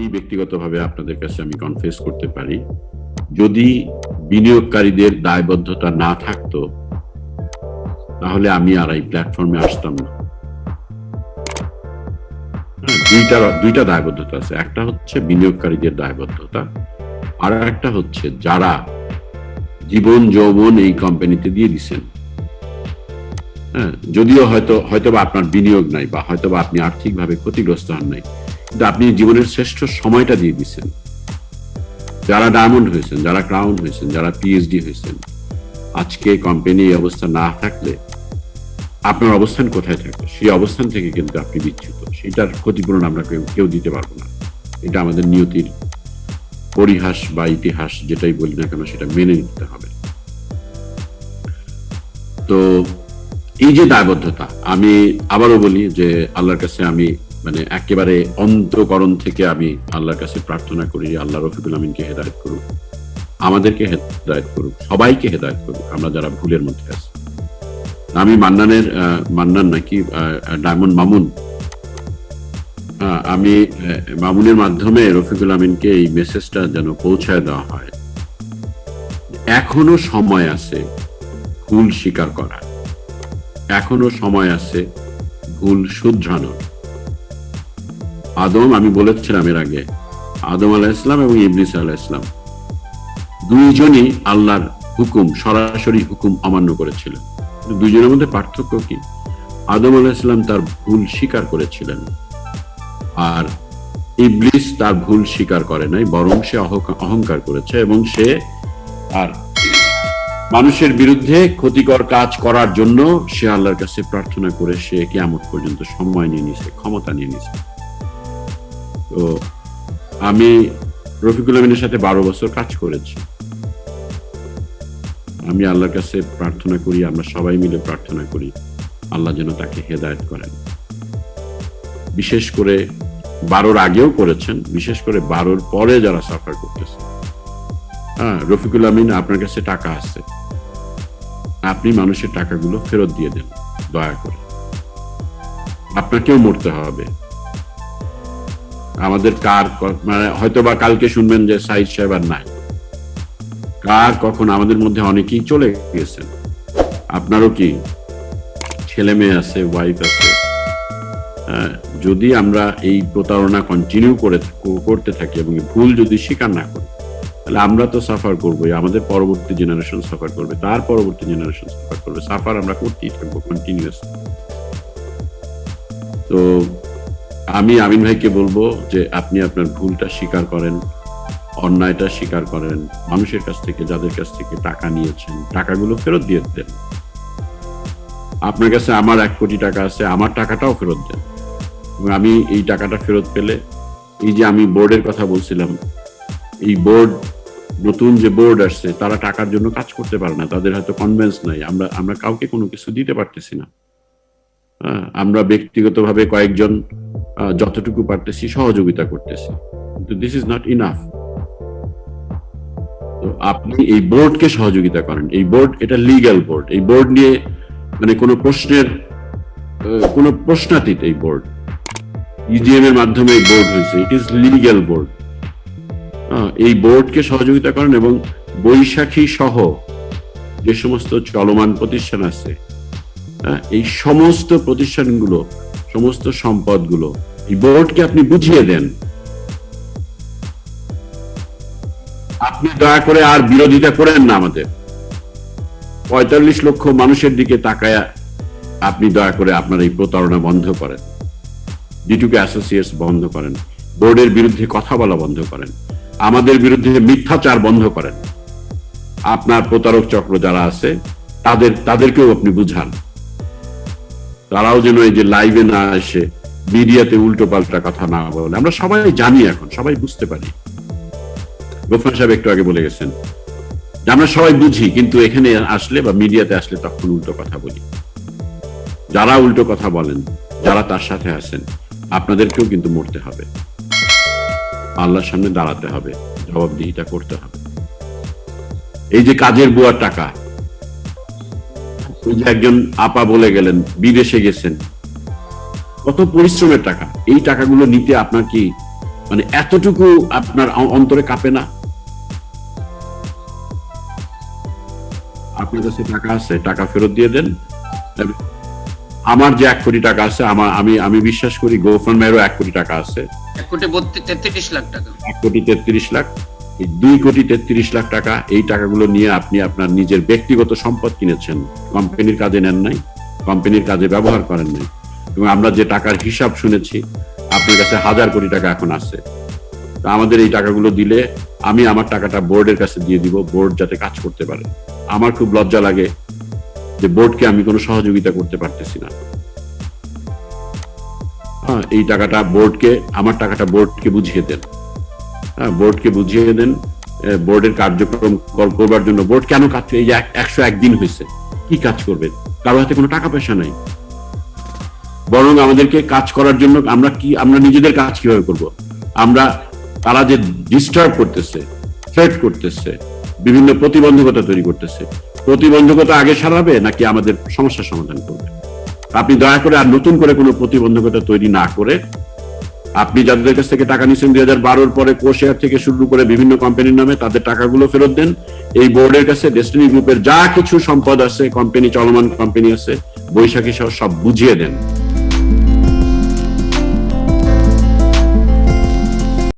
আমি ব্যক্তিগতভাবে আপনাদের কাছে আমি কনফেস করতে পারি যদি বিনিয়োগকারীদের দায়বদ্ধতা না থাকতো তাহলে আমি আর এই প্ল্যাটফর্মে আসতাম না। হ্যাঁ, দুইটা দুইটা দায়বদ্ধতা আছে। একটা হচ্ছে বিনিয়োগকারীদের দায়বদ্ধতা আর একটা হচ্ছে যারা জীবন যৌবন এই কোম্পানিতে দিয়ে দিছেন। হ্যাঁ যদিও হয়তো হয়তো বা আপনার বিনিয়োগ নাই বা হয়তো বা আপনি আর্থিকভাবে ক্ষতিগ্রস্ত হন নাই আপনি জীবনের শ্রেষ্ঠ সময়টা দিয়ে দিচ্ছেন যারা ডায়মন্ড হয়েছেন, যারা ক্রাউন হয়েছেন, যারা পিএইচডি হয়েছেন, আজকে কোম্পানি এই অবস্থা না থাকলে আপনার অবস্থান কোথায় থাকবে? সেই অবস্থান থেকে কিন্তু আপনি বিচ্যুত। সেটার ক্ষতিপূরণ আমরা কেউ কেউ দিতে পারব না। এটা আমাদের নিয়তির পরিহাস বা ইতিহাস, যেটাই বলি না কেন সেটা মেনে নিতে হবে। তো এই যে দায়বদ্ধতা, আমি আবারও বলি যে আল্লাহর কাছে আমি মানে একেবারে অন্তকরণ থেকে আমি আল্লাহর কাছে প্রার্থনা করি আল্লাহ রফিকুল আমিনকে হেদায়ত করুক, আমাদেরকে হেদায়ত করুক, সবাইকে হেদায়ত করুক, আমরা যারা ভুলের মধ্যে আছি। আমি মান্নানের মান্নান নাকি ডায়মন্ড মামুন আমি মামুনের মাধ্যমে রফিকুল আমিনকে এই মেসেজটা যেন পৌঁছায় দেওয়া হয়। এখনও সময় আছে ভুল স্বীকার করার। এখনও সময় আছে ভুল শুধরানোর। আদম, আমি বলেছিলাম এর আগে, আদম আলাহ ইসলাম এবং ইবলিস আলাহ ইসলাম দুইজনই আল্লাহর হুকুম, সরাসরি হুকুম অমান্য করেছিলেন। দুইজনের মধ্যে পার্থক্য কি? আদম আলাহ ইসলাম তার ভুল স্বীকার করেছিলেন আর ইবলিস তার ভুল স্বীকার করে নাই, বরং সে অহংকার করেছে এবং সে আর মানুষের বিরুদ্ধে ক্ষতিকর কাজ করার জন্য সে আল্লাহর কাছে প্রার্থনা করে সে কেমন পর্যন্ত সময় নিয়ে নিছে ক্ষমতা নিয়ে নিছে তো আমি রফিকুল আমিনের সাথে বারো বছর কাজ করেছি। আমি আল্লাহর কাছে প্রার্থনা করি, আমরা সবাই মিলে প্রার্থনা করি, আল্লাহ যেন তাকে হেদায়েত করেন। বিশেষ করে বারোর আগেও করেছেন, বিশেষ করে বারোর পরে যারা সাফার করতেছে। হ্যাঁ রফিকুল আমিন, আপনার কাছে টাকা আছে। আপনি মানুষের টাকাগুলো ফেরত দিয়ে দেন, দয়া করে। আপনাকেও মরতে হবে। আমাদের কার মানে হয়তো বা কালকে শুনবেন যে সাইদ সাহেব আর নাই। কার কখন আমাদের মধ্যে অনেকেই চলে গেছেন আপনারও কি ছেলে মেয়ে আছে ওয়াইফ আছে? হ্যাঁ, যদি আমরা এই প্রতারণা কন্টিনিউ করে করতে থাকি এবং ভুল যদি স্বীকার না করি তাহলে আমরা তো সাফার করবোই। আমাদের পরবর্তী জেনারেশন সাফার করবে তার পরবর্তী জেনারেশন সাফার করবে। সাফার আমরা করতেই থাকব কন্টিনিউয়াস তো আমি আমিন ভাইকে বলব যে আপনি আপনার ভুলটা স্বীকার করেন অন্যায়টা স্বীকার করেন মানুষের কাছ থেকে যাদের কাছ থেকে টাকা নিয়েছেন টাকাগুলো ফেরত দিয়ে দেন। আপনার কাছে আমার এক কোটি টাকা আছে আমার টাকাটাও ফেরত দেন। এবং আমি এই টাকাটা ফেরত পেলে এই যে আমি বোর্ডের কথা বলছিলাম এই বোর্ড নতুন যে বোর্ড আসছে তারা টাকার জন্য কাজ করতে পারে না তাদের হয়তো কনভেন্স নাই। আমরা আমরা কাউকে কোনো কিছু দিতে পারতেছি না। হ্যাঁ, আমরা ব্যক্তিগতভাবে কয়েকজন যতটুকু পারতেছি, সহযোগিতা করতেছি। কিন্তু দিস ইজ নট ইনাফ তো আপনি এই বোর্ডকে সহযোগিতা করেন। এই বোর্ড এটা লিগ্যাল বোর্ড এই বোর্ড নিয়ে মানে কোনো প্রশ্নের কোনো প্রশ্নাতীত এই বোর্ড ইজিএম এর মাধ্যমে এই বোর্ড হয়েছে। ইট ইজ লিগ্যাল বোর্ড এই বোর্ডকে সহযোগিতা করেন এবং বৈশাখী সহ যে সমস্ত চলমান প্রতিষ্ঠান আছে এই সমস্ত প্রতিষ্ঠানগুলো সমস্ত সম্পদগুলো। এই বোর্ডকে আপনি বুঝিয়ে দেন। আপনি দয়া করে আর বিরোধিতা করেন না আমাদের। পঁয়তাল্লিশ লক্ষ মানুষের দিকে তাকায় আপনি দয়া করে আপনার এই প্রতারণা বন্ধ করেন। ডিটুকে অ্যাসোসিয়েটস বন্ধ করেন। বোর্ডের বিরুদ্ধে কথা বলা বন্ধ করেন। আমাদের বিরুদ্ধে মিথ্যাচার বন্ধ করেন। আপনার প্রতারক চক্র যারা আছে, তাদের, তাদেরকেও আপনি বুঝান। তারাও যেন এই যে লাইভে না এসে মিডিয়াতে উল্টো পাল্টা কথা না বলে। আমরা সবাই জানি এখন, সবাই বুঝতে পারি। গোফান সাহেব একটু আগে বলে গেছেন, আমরা সবাই বুঝি, কিন্তু এখানে আসলে বা মিডিয়াতে আসলে তখন উল্টো কথা বলি। যারা উল্টো কথা বলেন, যারা তার সাথে আছেন, আপনাদেরকেও কিন্তু মরতে হবে। আল্লাহর সামনে দাঁড়াতে হবে জবাবদিহিতা করতে হবে। এই যে কাজের বুয়ার টাকা ওই যে একজন আপা বলে গেলেন বিদেশে গেছেন। কত পরিশ্রমের টাকা। এই টাকাগুলো নিতে আপনার কি মানে এতটুকু আপনার অন্তরে কাঁপে না? আপনার কাছে টাকা আছে টাকা ফেরত দিয়ে দেন। আমার যে এক কোটি টাকা আছে আমার আমি আমি বিশ্বাস করি গোফান্ডমেরও এক কোটি টাকা আছে। এক কোটি তেত্রিশ লাখ টাকা। এক কোটি তেত্রিশ লাখ। দুই কোটি তেত্রিশ লাখ টাকা এই টাকাগুলো নিয়ে আপনি আপনার নিজের ব্যক্তিগত সম্পদ কিনেছেন। কোম্পানির কাজে নেন নাই, কোম্পানির কাজে ব্যবহার করেন নাই। এবং আমরা যে টাকার হিসাব শুনেছি, আপনার কাছে হাজার কোটি টাকা এখন আছে। তো আমাদের এই টাকাগুলো দিলে আমি আমার টাকাটা বোর্ডের কাছে দিয়ে দিব, বোর্ড যাতে কাজ করতে পারে। আমার খুব লজ্জা লাগে যে বোর্ডকে আমি কোনো সহযোগিতা করতে পারতেছি না। হ্যাঁ এই টাকাটা বোর্ডকে, আমার টাকাটা বোর্ডকে বুঝিয়ে দেন। বোর্ডকে বুঝিয়ে দেন বোর্ডের কার্যক্রম করবার জন্য বোর্ড কেন কাজ এই যে একশো একদিন হয়েছে, কি কাজ করবে? কারও হাতে কোনো টাকা পয়সা নাই। বরং আমাদেরকে কাজ করার জন্য আমরা কি, আমরা নিজেদের কাজ কীভাবে করব? আমরা তারা যে ডিস্টার্ব করতেছে থ্রেট করতেছে, বিভিন্ন প্রতিবন্ধকতা তৈরি করতেছে, প্রতিবন্ধকতা আগে সারাবে নাকি আমাদের সমস্যার সমাধান করবে? আপনি দয়া করে আর নতুন করে কোনো প্রতিবন্ধকতা তৈরি না করে আপনি যাদের কাছ থেকে টাকা নিয়েছেন দুই হাজার বারোর পরে কোশেয়ার থেকে শুরু করে বিভিন্ন কোম্পানির নামে তাদের টাকাগুলো ফেরত দেন। এই বোর্ডের কাছে ডেস্টিনি গ্রুপের যা কিছু সম্পদ আছে কোম্পানি চলমান কোম্পানি আছে, বৈশাখী সহ সব বুঝিয়ে দেন।